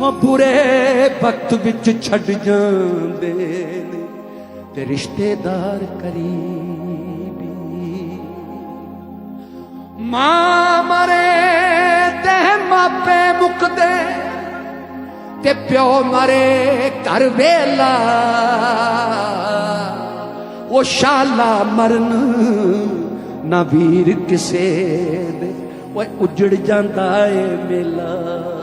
ਉਹ ਬੁਰੇ ਵਕਤ ਵਿੱਚ ਛੱਡ ਜਾਂਦੇ ਨੇ। ਤੇ ਰਿਸ਼ਤੇਦਾਰ ਕਰੀਬੀ। ਮਾਂ ਮਰੇ ਤੇ ਮਾਪੇ ਮੁਕਦੇ ਤੇ ਪਿਓ ਮਰੇ ਘਰ ਵੇਲਾ। ਉਹ ਸ਼ਾਲਾ ਮਰਨ ਨਾ ਵੀਰ ਕਿਸੇ ਦੇ। ਓਏ ਉਜੜ ਜਾਂਦਾ ਏ ਮੇਲਾ।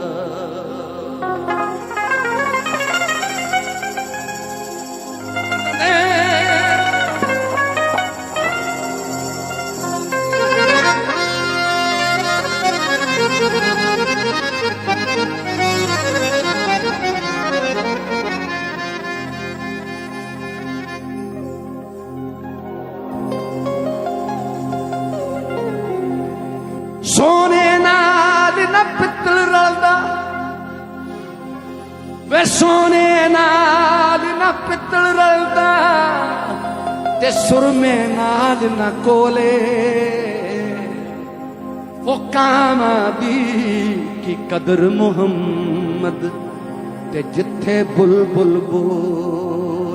ਪਿੱਤਲ ਰਲਦਾ। ਵੇ ਸੋਨੇ ਨਾਲ ਨਾ ਪਿੱਤਲ ਰਲਦਾ ਤੇ ਸੁਰਮੇ ਨਾਲ ਨਾ ਕੋਲੇ। ਉਹ ਕਾਮਾ ਦੀ ਕੀ ਕਦਰ ਮੁਹੰਮਦ ਤੇ ਜਿੱਥੇ ਬੁਲਬੁਲ ਬੋਲੇ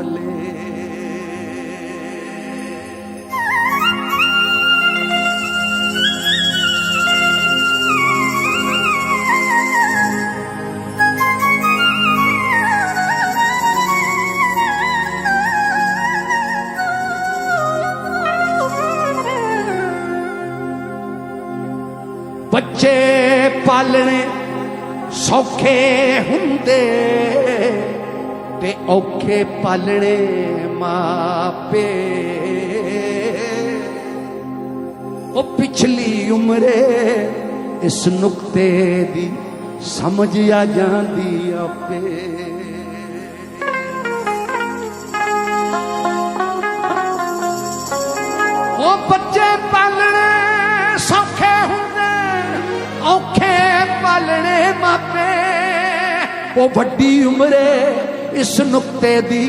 ਪਾਲਣੇ ਸੌਖੇ ਹੁੰਦੇ ਤੇ ਔਖੇ ਪਾਲਣੇ ਮਾਪੇ। ਉਹ ਪਿਛਲੀ ਉਮਰੇ ਇਸ ਨੁਕਤੇ ਦੀ ਸਮਝ ਆ ਜਾਂਦੀ ਆਪੇ। ਉਹ ਵੱਡੀ ਉਮਰੇ ਇਸ ਨੁਕਤੇ ਦੀ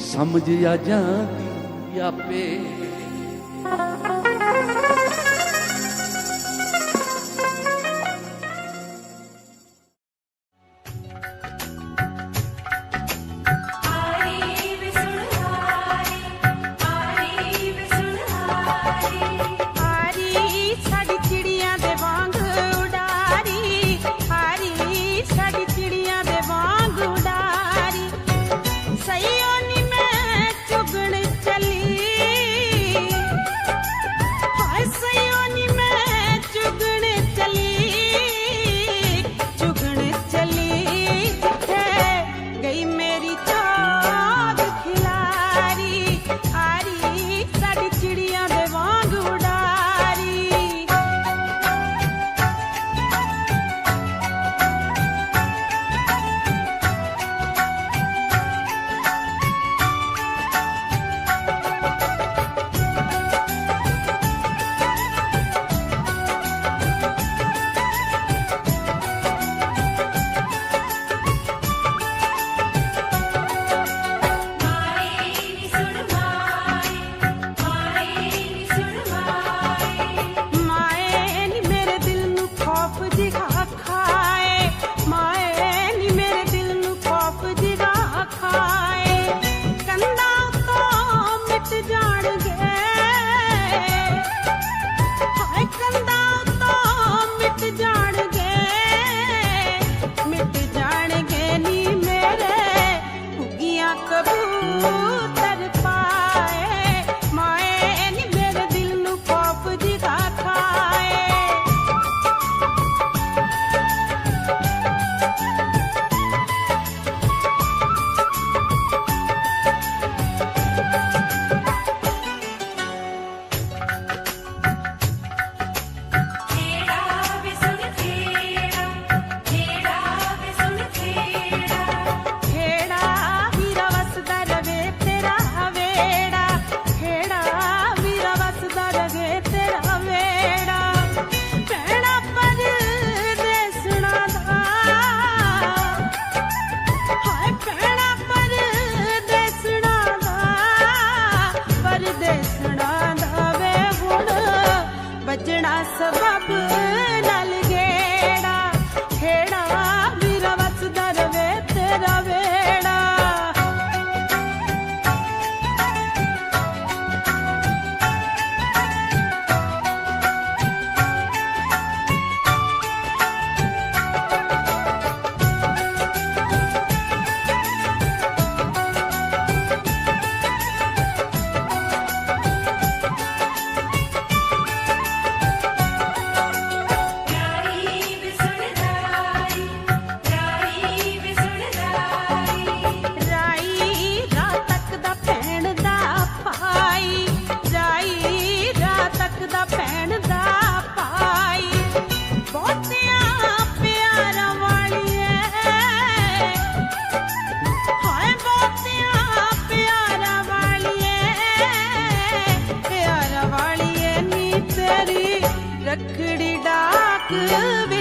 ਸਮਝ ਆ ਜਾਂਦੀ ਆਪੇ। ਰੱਖੜੀ ਡਾਕ ਵੇ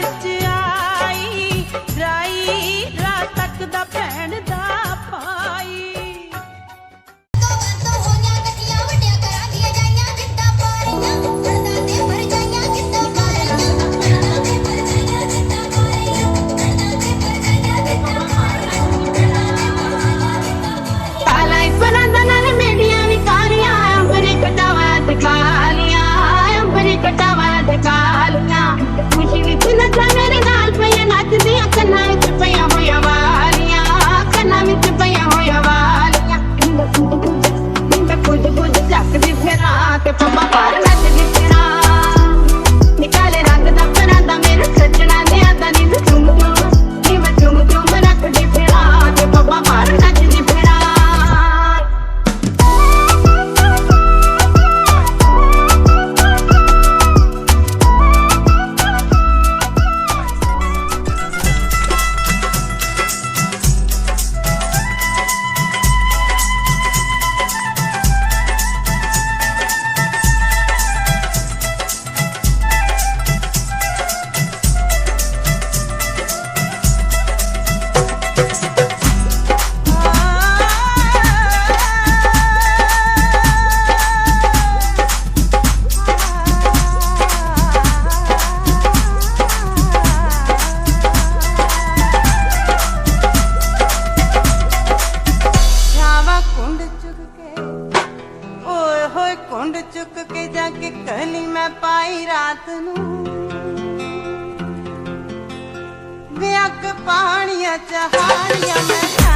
पाणीअ हाणीअ में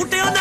ਕਹਿੰਦੀ ਸੂਟਿਓ ਨਾ ਵੀ